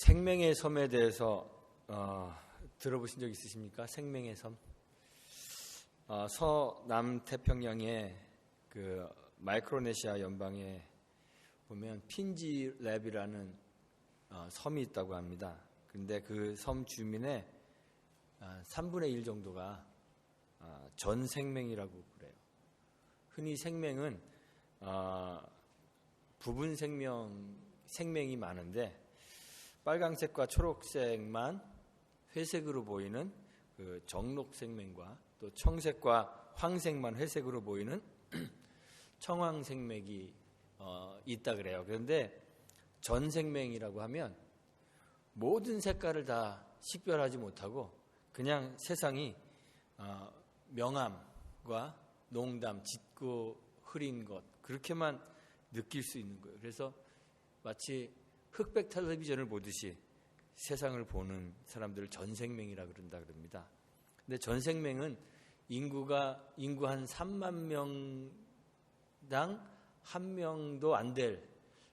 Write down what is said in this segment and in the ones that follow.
생명의 섬에 대해서 어, 들어보신 적 있으십니까? 생명의 섬. 어, 서남 태평양의 그 마이크로네시아 연방에 보면 핀지랩이라는 어, 섬이 있다고 합니다. 근데 그 섬 주민의 어, 3분의 1 정도가 어, 전 생명이라고 그래요. 흔히 생명은 어, 부분 생명 생명이 많은데 빨강색과 초록색만 회색으로 보이는 그 정록 생명과 또 청색과 황색만 회색으로 보이는 청황 생맥이 어, 있다 그래요. 그런데 전 생명이라고 하면 모든 색깔을 다 식별하지 못하고 그냥 세상이 어, 명암과 농담, 짙고 흐린 것 그렇게만 느낄 수 있는 거예요. 그래서 마치 흑백 텔레비전을 보듯이 세상을 보는 사람들을 전생명이라 그런다 그럽니다. 근데 전생명은 인구가 인구 한 3만 명당 한 명도 안 될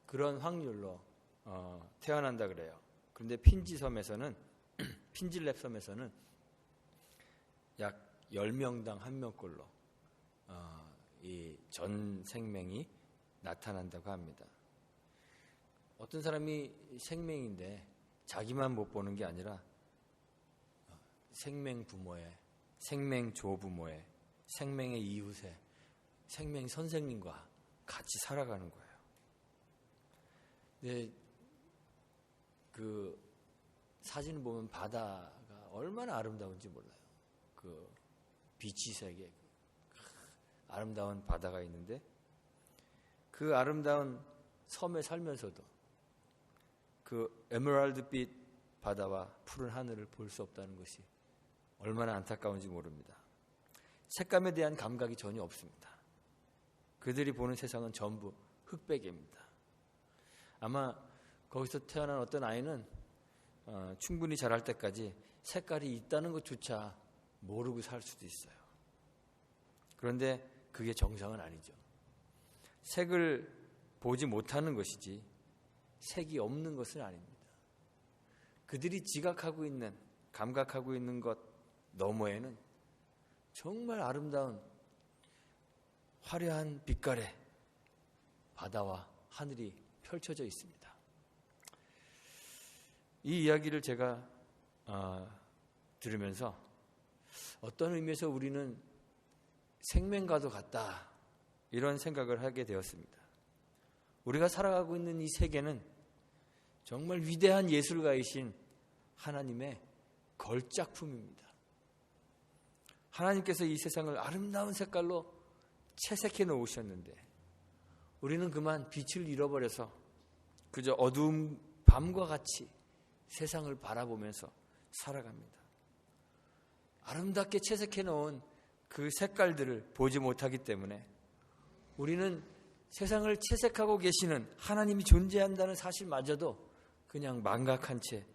그런 확률로 어, 태어난다 그래요. 그런데 핀지 섬에서는 핀질랩 섬에서는 약 10명당 한 명꼴로 어, 이 전 생명이 나타난다고 합니다. 어떤 사람이 생명인데 자기만 못 보는 게 아니라 생명 부모의, 생명 조부모의, 생명의 이웃의, 생명 선생님과 같이 살아가는 거예요. 근데 그 사진을 보면 바다가 얼마나 아름다운지 몰라요. 그 비치 세계 아름다운 바다가 있는데 그 아름다운 섬에 살면서도 그 에메랄드빛 바다와 푸른 하늘을 볼 수 없다는 것이 얼마나 안타까운지 모릅니다. 색감에 대한 감각이 전혀 없습니다. 그들이 보는 세상은 전부 흑백입니다. 아마 거기서 태어난 어떤 아이는 어, 충분히 자랄 때까지 색깔이 있다는 것조차 모르고 살 수도 있어요. 그런데 그게 정상은 아니죠. 색을 보지 못하는 것이지 색이 없는 것은 아닙니다. 그들이 지각하고 있는, 감각하고 있는 것 너머에는 정말 아름다운 화려한 빛깔의 바다와 하늘이 펼쳐져 있습니다. 이 이야기를 제가 어, 들으면서 어떤 의미에서 우리는 생명과도 같다 이런 생각을 하게 되었습니다. 우리가 살아가고 있는 이 세계는 정말 위대한 예술가이신 하나님의 걸작품입니다. 하나님께서 이 세상을 아름다운 색깔로 채색해 놓으셨는데 우리는 그만 빛을 잃어버려서 그저 어두운 밤과 같이 세상을 바라보면서 살아갑니다. 아름답게 채색해 놓은 그 색깔들을 보지 못하기 때문에 우리는 세상을 채색하고 계시는 하나님이 존재한다는 사실마저도 그냥 망각한 채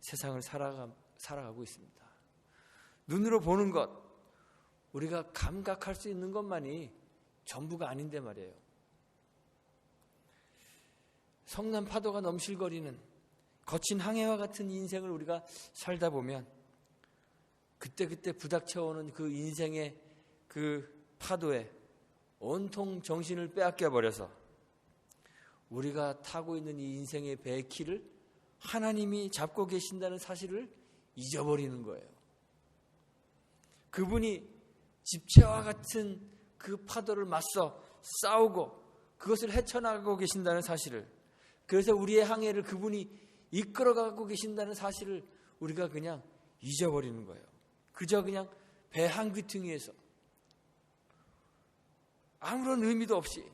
세상을 살아가, 살아가고 있습니다. 눈으로 보는 것, 우리가 감각할 수 있는 것만이 전부가 아닌데 말이에요. 성난 파도가 넘실거리는 거친 항해와 같은 인생을 우리가 살다 보면 그때그때 부닥쳐오는 그 인생의 그 파도에 온통 정신을 빼앗겨 버려서 우리가 타고 있는 이 인생의 배 키를 하나님이 잡고 계신다는 사실을 잊어버리는 거예요. 그분이 집채와 같은 그 파도를 맞서 싸우고 그것을 헤쳐나가고 계신다는 사실을 그래서 우리의 항해를 그분이 이끌어가고 계신다는 사실을 우리가 그냥 잊어버리는 거예요. 그저 그냥 배 한 귀퉁이에서 아무런 의미도 없이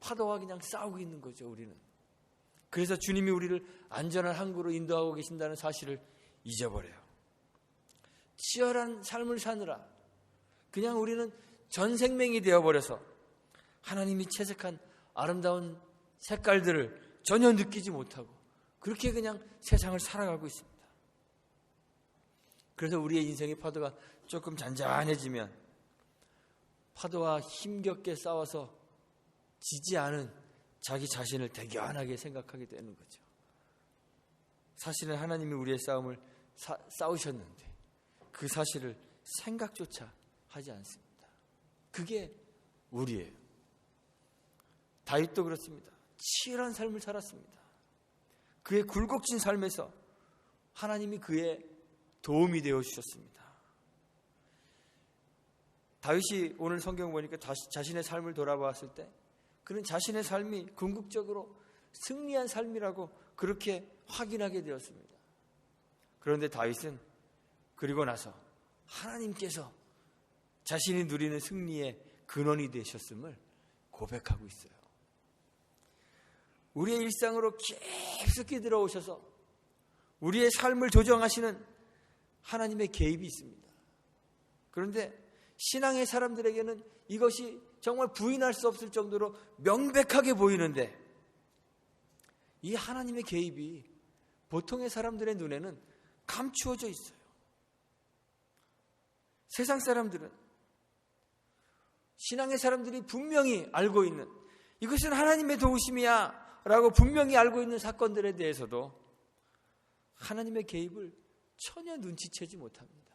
파도와 그냥 싸우고 있는 거죠, 우리는. 그래서 주님이 우리를 안전한 항구로 인도하고 계신다는 사실을 잊어버려요. 치열한 삶을 사느라 그냥 우리는 전 생명이 되어버려서 하나님이 채색한 아름다운 색깔들을 전혀 느끼지 못하고 그렇게 그냥 세상을 살아가고 있습니다. 그래서 우리의 인생의 파도가 조금 잔잔해지면 파도와 힘겹게 싸워서 지지 않은 자기 자신을 대견하게 생각하게 되는 거죠. 사실은 하나님이 우리의 싸움을 사, 싸우셨는데 그 사실을 생각조차 하지 않습니다. 그게 우리예요. 다윗도 그렇습니다. 치열한 삶을 살았습니다. 그의 굴곡진 삶에서 하나님이 그의 도움이 되어 주셨습니다. 다윗이 오늘 성경 보니까 다시 자신의 삶을 돌아보았을 때 그는 자신의 삶이 궁극적으로 승리한 삶이라고 그렇게 확인하게 되었습니다. 그런데 다윗은 그리고 나서 하나님께서 자신이 누리는 승리의 근원이 되셨음을 고백하고 있어요. 우리의 일상으로 깊숙이 들어오셔서 우리의 삶을 조정하시는 하나님의 개입이 있습니다. 그런데 신앙의 사람들에게는 이것이 정말 부인할 수 없을 정도로 명백하게 보이는데 이 하나님의 개입이 보통의 사람들의 눈에는 감추어져 있어요. 세상 사람들은 신앙의 사람들이 분명히 알고 있는 이것은 하나님의 도우심이야 라고 분명히 알고 있는 사건들에 대해서도 하나님의 개입을 전혀 눈치채지 못합니다.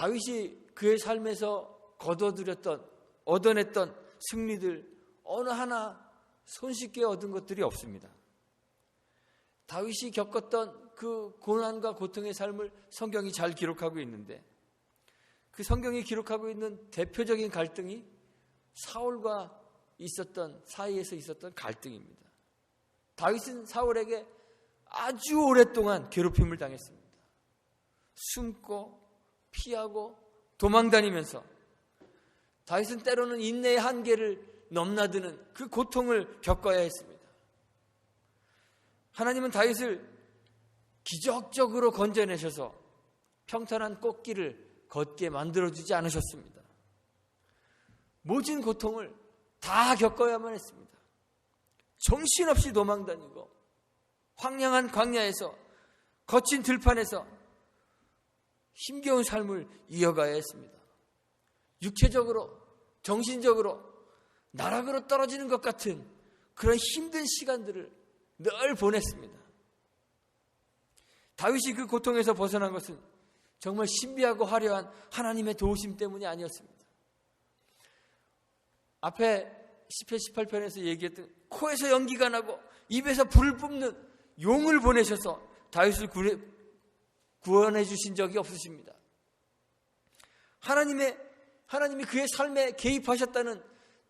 다윗이 그의 삶에서 거둬들였던 얻어냈던 승리들 어느 하나 손쉽게 얻은 것들이 없습니다. 다윗이 겪었던 그 고난과 고통의 삶을 성경이 잘 기록하고 있는데 그 성경이 기록하고 있는 대표적인 갈등이 사울과 있었던 사이에서 있었던 갈등입니다. 다윗은 사울에게 아주 오랫동안 괴롭힘을 당했습니다. 숨고 피하고 도망다니면서 다윗은 때로는 인내의 한계를 넘나드는 그 고통을 겪어야 했습니다. 하나님은 다윗을 기적적으로 건져내셔서 평탄한 꽃길을 걷게 만들어주지 않으셨습니다. 모진 고통을 다 겪어야만 했습니다. 정신없이 도망다니고 황량한 광야에서 거친 들판에서 힘겨운 삶을 이어가야 했습니다. 육체적으로, 정신적으로 나락으로 떨어지는 것 같은 그런 힘든 시간들을 늘 보냈습니다. 다윗이 그 고통에서 벗어난 것은 정말 신비하고 화려한 하나님의 도우심 때문이 아니었습니다. 앞에 10편 18편에서 얘기했던 코에서 연기가 나고 입에서 불을 뿜는 용을 보내셔서 다윗을 구원해 주신 적이 없으십니다. 하나님의 하나님이 그의 삶에 개입하셨다는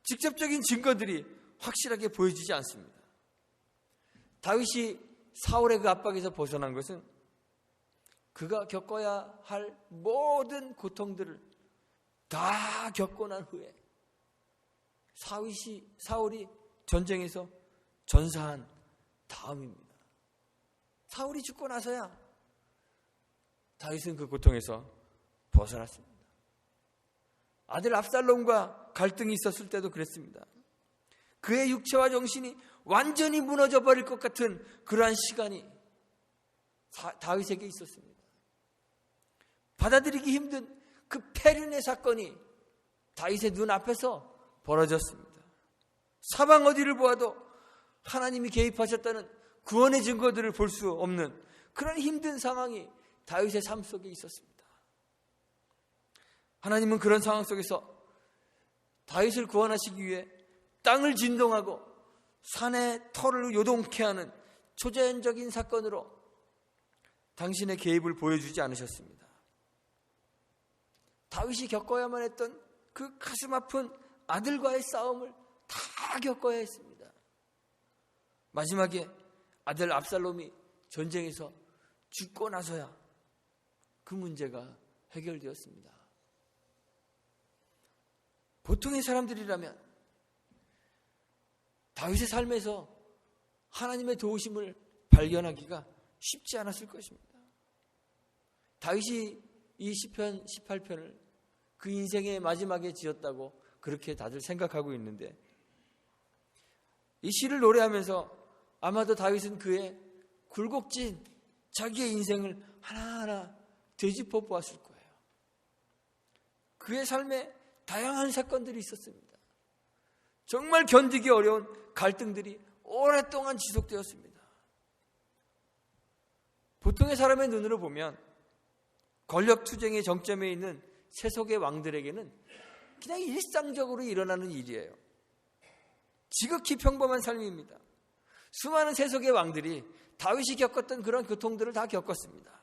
직접적인 증거들이 확실하게 보여지지 않습니다. 다윗이 사울의 그 압박에서 벗어난 것은 그가 겪어야 할 모든 고통들을 다 겪고 난 후에 사윗이, 사울이 전쟁에서 전사한 다음입니다. 사울이 죽고 나서야 다윗은 그 고통에서 벗어났습니다. 아들 압살롬과 갈등이 있었을 때도 그랬습니다. 그의 육체와 정신이 완전히 무너져 버릴 것 같은 그러한 시간이 다윗에게 있었습니다. 받아들이기 힘든 그 페륜의 사건이 다윗의 눈앞에서 벌어졌습니다. 사방 어디를 보아도 하나님이 개입하셨다는 구원의 증거들을 볼 수 없는 그런 힘든 상황이 다윗의 삶 속에 있었습니다. 하나님은 그런 상황 속에서 다윗을 구원하시기 위해 땅을 진동하고 산의 털을 요동케 하는 초자연적인 사건으로 당신의 개입을 보여주지 않으셨습니다. 다윗이 겪어야만 했던 그 가슴 아픈 아들과의 싸움을 다 겪어야 했습니다. 마지막에 아들 압살롬이 전쟁에서 죽고 나서야 그 문제가 해결되었습니다. 보통의 사람들이라면 다윗의 삶에서 하나님의 도우심을 발견하기가 쉽지 않았을 것입니다. 다윗이 이 시편 18편을 그 인생의 마지막에 지었다고 그렇게 다들 생각하고 있는데 이 시를 노래하면서 아마도 다윗은 그의 굴곡진 자기의 인생을 하나하나 되짚어 보았을 거예요. 그의 삶에 다양한 사건들이 있었습니다. 정말 견디기 어려운 갈등들이 오랫동안 지속되었습니다. 보통의 사람의 눈으로 보면 권력 투쟁의 정점에 있는 세속의 왕들에게는 그냥 일상적으로 일어나는 일이에요. 지극히 평범한 삶입니다. 수많은 세속의 왕들이 다윗이 겪었던 그런 고통들을 다 겪었습니다.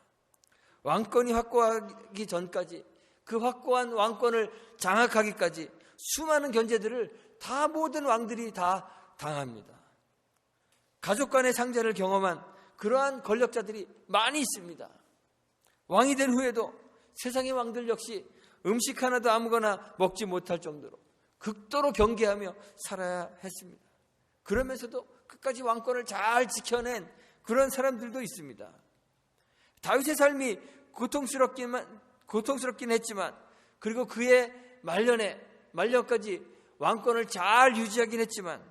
왕권이 확고하기 전까지 그 확고한 왕권을 장악하기까지 수많은 견제들을 다 모든 왕들이 다 당합니다. 가족 간의 상자를 경험한 그러한 권력자들이 많이 있습니다. 왕이 된 후에도 세상의 왕들 역시 음식 하나도 아무거나 먹지 못할 정도로 극도로 경계하며 살아야 했습니다. 그러면서도 끝까지 왕권을 잘 지켜낸 그런 사람들도 있습니다. 다윗의 삶이 고통스럽기만 고통스럽긴 했지만 그리고 그의 말년에 말년까지 왕권을 잘 유지하긴 했지만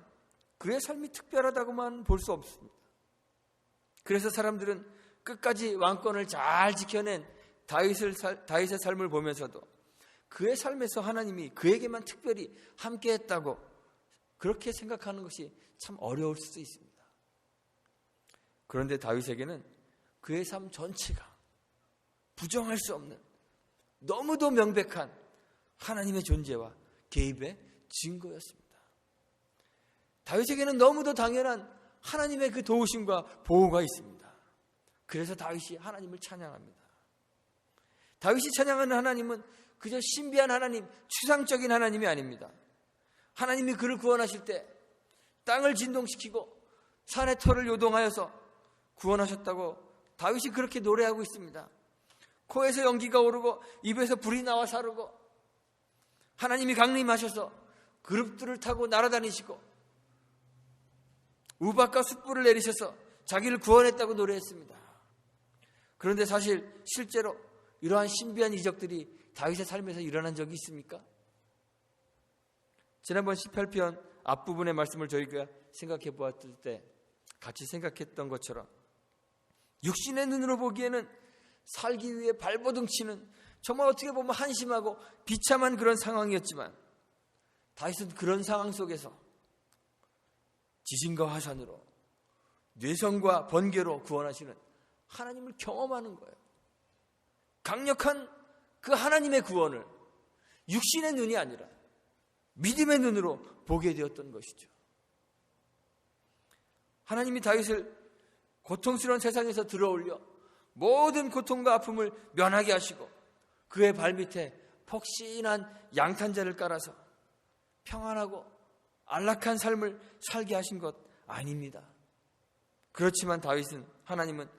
그의 삶이 특별하다고만 볼 수 없습니다. 그래서 사람들은 끝까지 왕권을 잘 지켜낸 다윗을 다윗의 삶을 보면서도 그의 삶에서 하나님이 그에게만 특별히 함께했다고 그렇게 생각하는 것이 참 어려울 수도 있습니다. 그런데 다윗에게는 그의 삶 전체가 부정할 수 없는 너무도 명백한 하나님의 존재와 개입의 증거였습니다. 다윗에게는 너무도 당연한 하나님의 그 도우심과 보호가 있습니다. 그래서 다윗이 하나님을 찬양합니다. 다윗이 찬양하는 하나님은 그저 신비한 하나님, 추상적인 하나님이 아닙니다. 하나님이 그를 구원하실 때 땅을 진동시키고 산의 털을 요동하여서 구원하셨다고 다윗이 그렇게 노래하고 있습니다. 코에서 연기가 오르고 입에서 불이 나와 사르고 하나님이 강림하셔서 그룹들을 타고 날아다니시고 우박과 숯불을 내리셔서 자기를 구원했다고 노래했습니다. 그런데 사실 실제로 이러한 신비한 이적들이 다윗의 삶에서 일어난 적이 있습니까? 지난번 18편 앞부분의 말씀을 저희가 생각해 보았을 때 같이 생각했던 것처럼 육신의 눈으로 보기에는 살기 위해 발버둥 치는 정말 어떻게 보면 한심하고 비참한 그런 상황이었지만 다윗은 그런 상황 속에서 지진과 화산으로 뇌성과 번개로 구원하시는 하나님을 경험하는 거예요. 강력한 그 하나님의 구원을 육신의 눈이 아니라 믿음의 눈으로 보게 되었던 것이죠. 하나님이 다윗을 고통스러운 세상에서 들어올려 모든 고통과 아픔을 면하게 하시고 그의 발밑에 폭신한 양탄자를 깔아서 평안하고 안락한 삶을 살게 하신 것 아닙니다. 그렇지만 다윗은 하나님은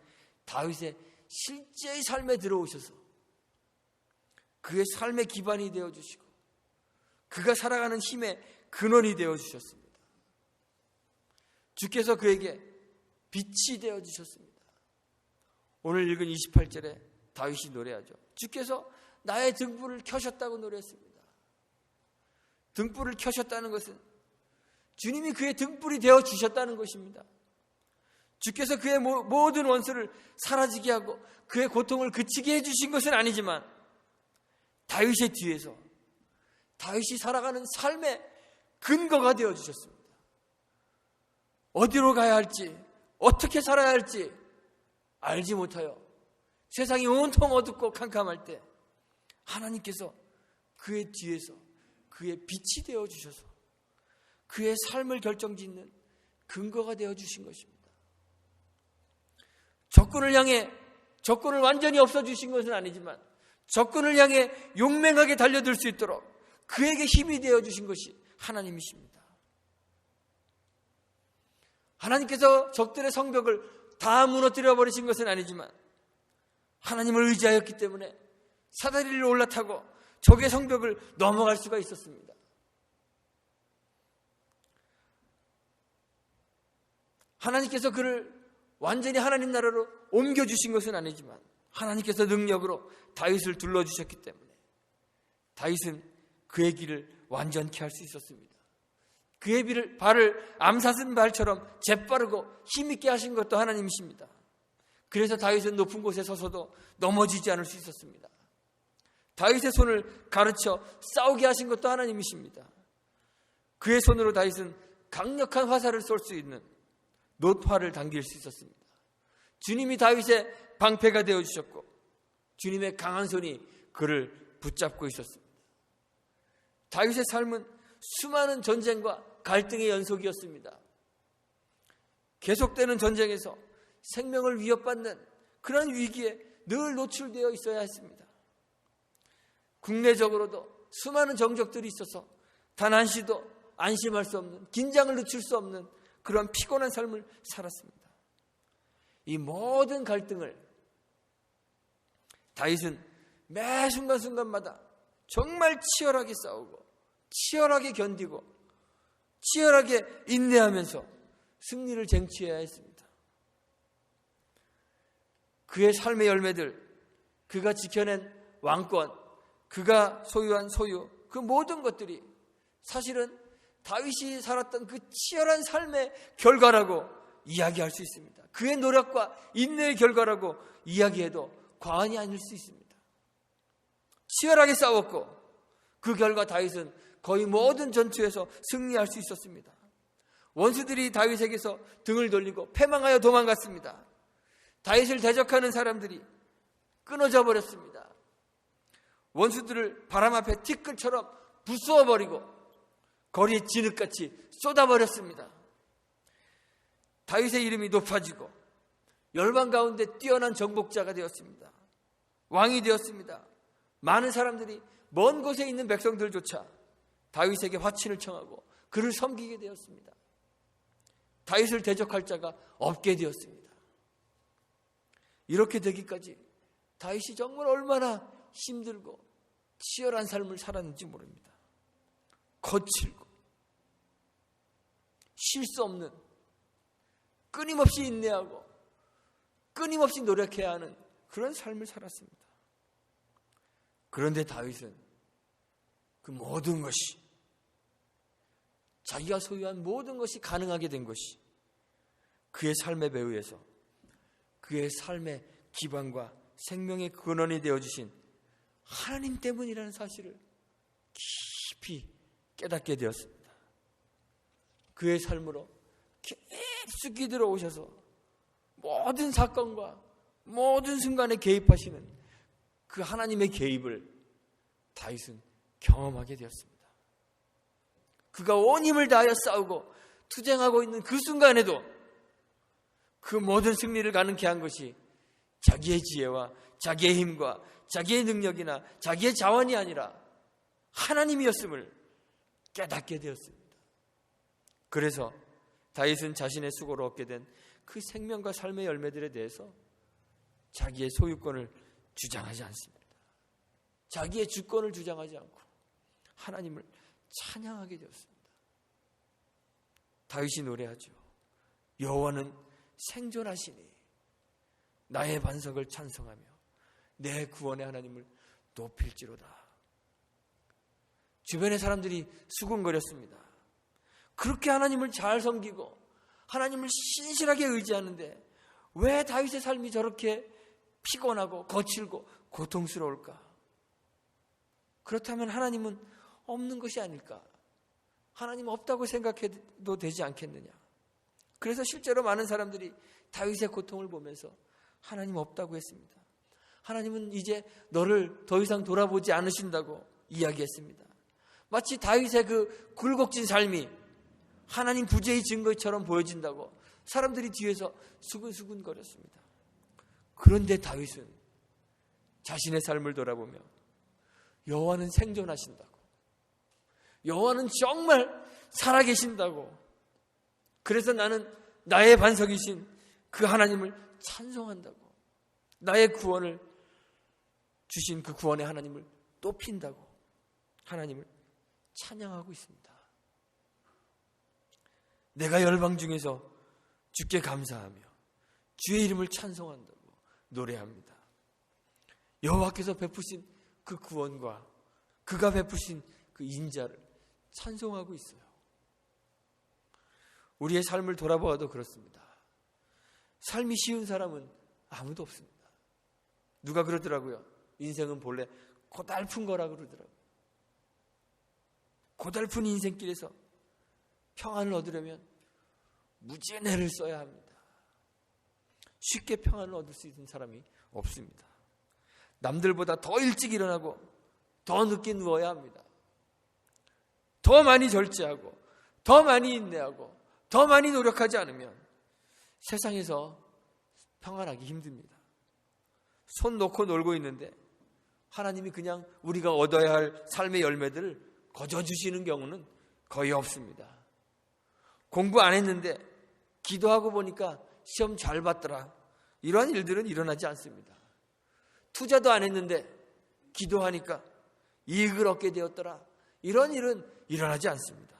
다윗의 실제의 삶에 들어오셔서 그의 삶의 기반이 되어 주시고 그가 살아가는 힘의 근원이 되어 주셨습니다. 주께서 그에게 빛이 되어 주셨습니다. 오늘 읽은 28절에 다윗이 노래하죠. 주께서 나의 등불을 켜셨다고 노래했습니다. 등불을 켜셨다는 것은 주님이 그의 등불이 되어 주셨다는 것입니다. 주께서 그의 모든 원수를 사라지게 하고 그의 고통을 그치게 해주신 것은 아니지만 다윗의 뒤에서 다윗이 살아가는 삶의 근거가 되어 주셨습니다. 어디로 가야 할지, 어떻게 살아야 할지 알지 못하여 세상이 온통 어둡고 캄캄할 때 하나님께서 그의 뒤에서 그의 빛이 되어 주셔서 그의 삶을 결정짓는 근거가 되어 주신 것입니다. 적군을 향해 적군을 완전히 없어 주신 것은 아니지만 적군을 향해 용맹하게 달려들 수 있도록 그에게 힘이 되어 주신 것이 하나님이십니다. 하나님께서 적들의 성벽을 다 무너뜨려 버리신 것은 아니지만 하나님을 의지하였기 때문에 사다리를 올라타고 적의 성벽을 넘어갈 수가 있었습니다. 하나님께서 그를 완전히 하나님 나라로 옮겨 주신 것은 아니지만 하나님께서 능력으로 다윗을 둘러 주셨기 때문에 다윗은 그의 길을 완전케 할 수 있었습니다. 그의 비를, 발을 암사슴 발처럼 재빠르고 힘있게 하신 것도 하나님이십니다. 그래서 다윗은 높은 곳에 서서도 넘어지지 않을 수 있었습니다. 다윗의 손을 가르쳐 싸우게 하신 것도 하나님이십니다. 그의 손으로 다윗은 강력한 화살을 쏠 수 있는 노화를 당길 수 있었습니다. 주님이 다윗의 방패가 되어 주셨고 주님의 강한 손이 그를 붙잡고 있었습니다. 다윗의 삶은 수많은 전쟁과 갈등의 연속이었습니다. 계속되는 전쟁에서 생명을 위협받는 그런 위기에 늘 노출되어 있어야 했습니다. 국내적으로도 수많은 정적들이 있어서 단 한시도 안심할 수 없는 긴장을 늦출 수 없는 그런 피곤한 삶을 살았습니다. 이 모든 갈등을 다윗은 매 순간순간마다 정말 치열하게 싸우고 치열하게 견디고 치열하게 인내하면서 승리를 쟁취해야 했습니다. 그의 삶의 열매들, 그가 지켜낸 왕권, 그가 소유한 소유, 그 모든 것들이 사실은 다윗이 살았던 그 치열한 삶의 결과라고 이야기할 수 있습니다. 그의 노력과 인내의 결과라고 이야기해도 과언이 아닐 수 있습니다. 치열하게 싸웠고 그 결과 다윗은 거의 모든 전투에서 승리할 수 있었습니다. 원수들이 다윗에게서 등을 돌리고 패망하여 도망갔습니다. 다윗을 대적하는 사람들이 끊어져 버렸습니다. 원수들을 바람 앞에 티끌처럼 부수어 버리고 거리에 진흙같이 쏟아 버렸습니다. 다윗의 이름이 높아지고 열방 가운데 뛰어난 정복자가 되었습니다. 왕이 되었습니다. 많은 사람들이 먼 곳에 있는 백성들조차 다윗에게 화친을 청하고 그를 섬기게 되었습니다. 다윗을 대적할 자가 없게 되었습니다. 이렇게 되기까지 다윗이 정말 얼마나 힘들고 치열한 삶을 살았는지 모릅니다. 거칠고 쉴 수 없는 끊임없이 인내하고 끊임없이 노력해야 하는 그런 삶을 살았습니다. 그런데 다윗은 그 모든 것이 자기가 소유한 모든 것이 가능하게 된 것이 그의 삶의 배후에서 그의 삶의 기반과 생명의 근원이 되어 주신 하나님 때문이라는 사실을 깊이 깨닫게 되었습니다. 그의 삶으로 깊숙이 들어오셔서 모든 사건과 모든 순간에 개입하시는 그 하나님의 개입을 다윗은 경험하게 되었습니다. 그가 온 힘을 다하여 싸우고 투쟁하고 있는 그 순간에도 그 모든 승리를 가능케 한 것이 자기의 지혜와 자기의 힘과 자기의 능력이나 자기의 자원이 아니라 하나님이었음을 깨닫게 되었습니다. 그래서 다윗은 자신의 수고로 얻게 된 그 생명과 삶의 열매들에 대해서 자기의 소유권을 주장하지 않습니다. 자기의 주권을 주장하지 않고 하나님을 찬양하게 되었습니다. 다윗이 노래하죠. 여호와는 생존하시니 나의 반석을 찬송하며 내 구원의 하나님을 높일지로다. 주변의 사람들이 수군거렸습니다. 그렇게 하나님을 잘 섬기고 하나님을 신실하게 의지하는데 왜 다윗의 삶이 저렇게 피곤하고 거칠고 고통스러울까? 그렇다면 하나님은 없는 것이 아닐까? 하나님 없다고 생각해도 되지 않겠느냐? 그래서 실제로 많은 사람들이 다윗의 고통을 보면서 하나님 없다고 했습니다. 하나님은 이제 너를 더 이상 돌아보지 않으신다고 이야기했습니다. 마치 다윗의 그 굴곡진 삶이 하나님 부재의 증거처럼 보여진다고 사람들이 뒤에서 수근수근 거렸습니다. 그런데 다윗은 자신의 삶을 돌아보며 여호와는 생존하신다고. 여호와는 정말 살아계신다고. 그래서 나는 나의 반석이신 그 하나님을 찬송한다고. 나의 구원을 주신 그 구원의 하나님을 높인다고. 하나님을 찬양하고 있습니다. 내가 열방 중에서 주께 감사하며 주의 이름을 찬송한다고. 노래합니다. 여호와께서 베푸신 그 구원과 그가 베푸신 그 인자를 찬송하고 있어요. 우리의 삶을 돌아보아도 그렇습니다. 삶이 쉬운 사람은 아무도 없습니다. 누가 그러더라고요. 인생은 본래 고달픈 거라 그러더라고요. 고달픈 인생길에서 평안을 얻으려면 무진해를 써야 합니다. 쉽게 평안을 얻을 수 있는 사람이 없습니다. 남들보다 더 일찍 일어나고 더 늦게 누워야 합니다. 더 많이 절제하고 더 많이 인내하고 더 많이 노력하지 않으면 세상에서 평안하기 힘듭니다. 손 놓고 놀고 있는데 하나님이 그냥 우리가 얻어야 할 삶의 열매들을 거저 주시는 경우는 거의 없습니다. 공부 안 했는데 기도하고 보니까 시험 잘 봤더라. 이러한 일들은 일어나지 않습니다. 투자도 안 했는데 기도하니까 이익을 얻게 되었더라. 이런 일은 일어나지 않습니다.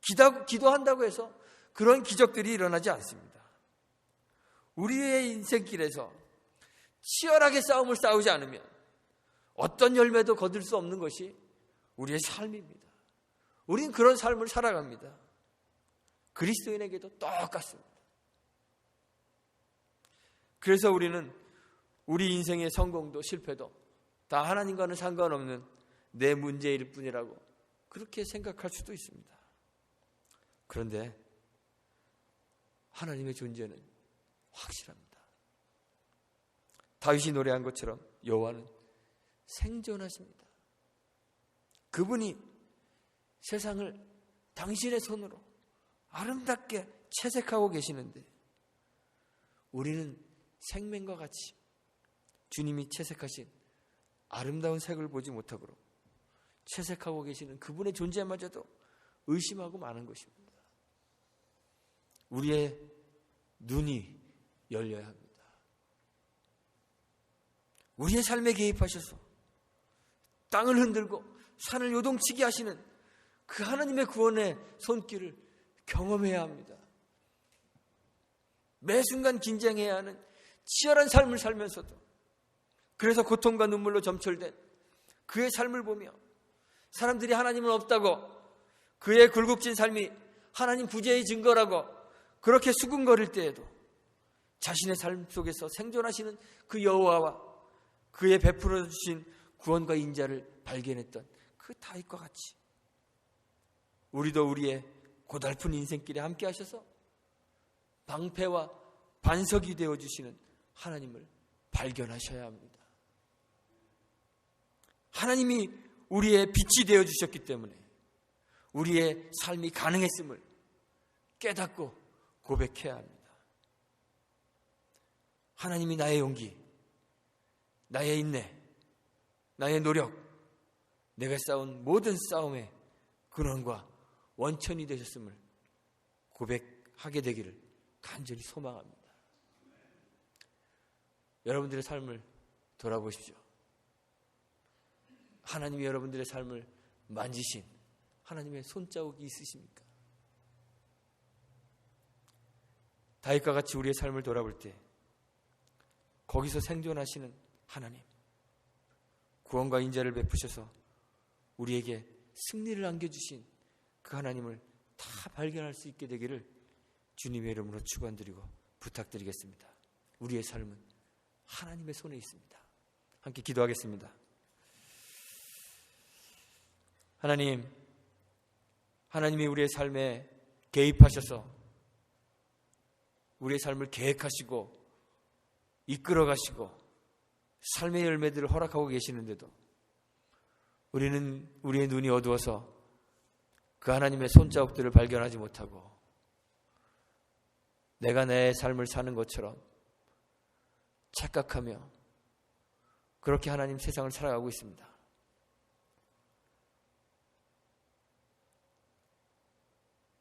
기도, 기도한다고 해서 그런 기적들이 일어나지 않습니다. 우리의 인생길에서 치열하게 싸움을 싸우지 않으면 어떤 열매도 거둘 수 없는 것이 우리의 삶입니다. 우리는 그런 삶을 살아갑니다. 그리스도인에게도 똑같습니다. 그래서 우리는 우리 인생의 성공도 실패도 다 하나님과는 상관없는 내 문제일 뿐이라고 그렇게 생각할 수도 있습니다. 그런데 하나님의 존재는 확실합니다. 다윗이 노래한 것처럼 여호와는 생존하십니다. 그분이 세상을 당신의 손으로 아름답게 채색하고 계시는데 우리는 생명과 같이 주님이 채색하신 아름다운 색을 보지 못하고 채색하고 계시는 그분의 존재마저도 의심하고 많은 것입니다. 우리의 눈이 열려야 합니다. 우리의 삶에 개입하셔서 땅을 흔들고 산을 요동치게 하시는 그 하나님의 구원의 손길을 경험해야 합니다. 매 순간 긴장해야 하는 치열한 삶을 살면서도 그래서 고통과 눈물로 점철된 그의 삶을 보며 사람들이 하나님은 없다고 그의 굴곡진 삶이 하나님 부재의 증거라고 그렇게 수군거릴 때에도 자신의 삶 속에서 생존하시는 그 여호와와 그의 베풀어 주신 구원과 인자를 발견했던 그 다윗과 같이 우리도 우리의 고달픈 인생길에 함께 하셔서 방패와 반석이 되어 주시는 하나님을 발견하셔야 합니다. 하나님이 우리의 빛이 되어 주셨기 때문에 우리의 삶이 가능했음을 깨닫고 고백해야 합니다. 하나님이 나의 용기, 나의 인내, 나의 노력, 내가 싸운 모든 싸움의 근원과 원천이 되셨음을 고백하게 되기를 간절히 소망합니다. 여러분들의 삶을 돌아보십시오. 하나님이 여러분들의 삶을 만지신 하나님의 손자국이 있으십니까? 다윗과 같이 우리의 삶을 돌아볼 때 거기서 생존하시는 하나님 구원과 인자를 베푸셔서 우리에게 승리를 안겨주신 그 하나님을 다 발견할 수 있게 되기를 주님의 이름으로 축원드리고 부탁드리겠습니다. 우리의 삶은 하나님의 손에 있습니다. 함께 기도하겠습니다. 하나님, 하나님이 우리의 삶에 개입하셔서 우리의 삶을 계획하시고 이끌어 가시고 삶의 열매들을 허락하고 계시는데도 우리는 우리의 눈이 어두워서 그 하나님의 손자국들을 발견하지 못하고 내가 내 삶을 사는 것처럼 착각하며 그렇게 하나님 세상을 살아가고 있습니다.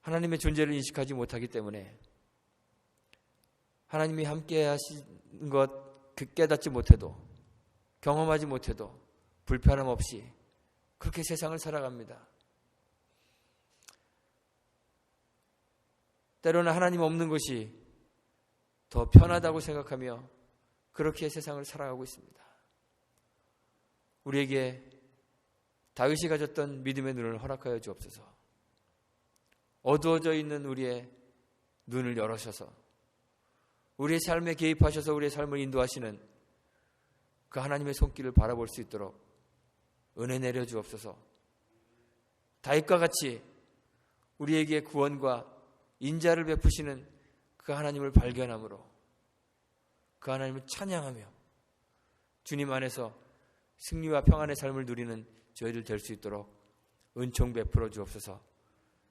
하나님의 존재를 인식하지 못하기 때문에 하나님이 함께 하신 것그 깨닫지 못해도 경험하지 못해도 불편함 없이 그렇게 세상을 살아갑니다. 때로는 하나님 없는 것이 더 편하다고 생각하며 그렇게 세상을 살아가고 있습니다. 우리에게 다윗이 가졌던 믿음의 눈을 허락하여 주옵소서. 어두워져 있는 우리의 눈을 열으셔서 우리의 삶에 개입하셔서 우리의 삶을 인도하시는 그 하나님의 손길을 바라볼 수 있도록 은혜 내려 주옵소서. 다윗과 같이 우리에게 구원과 인자를 베푸시는 그 하나님을 발견함으로 그 하나님을 찬양하며 주님 안에서 승리와 평안의 삶을 누리는 저희를 될 수 있도록 은총 베풀어 주옵소서.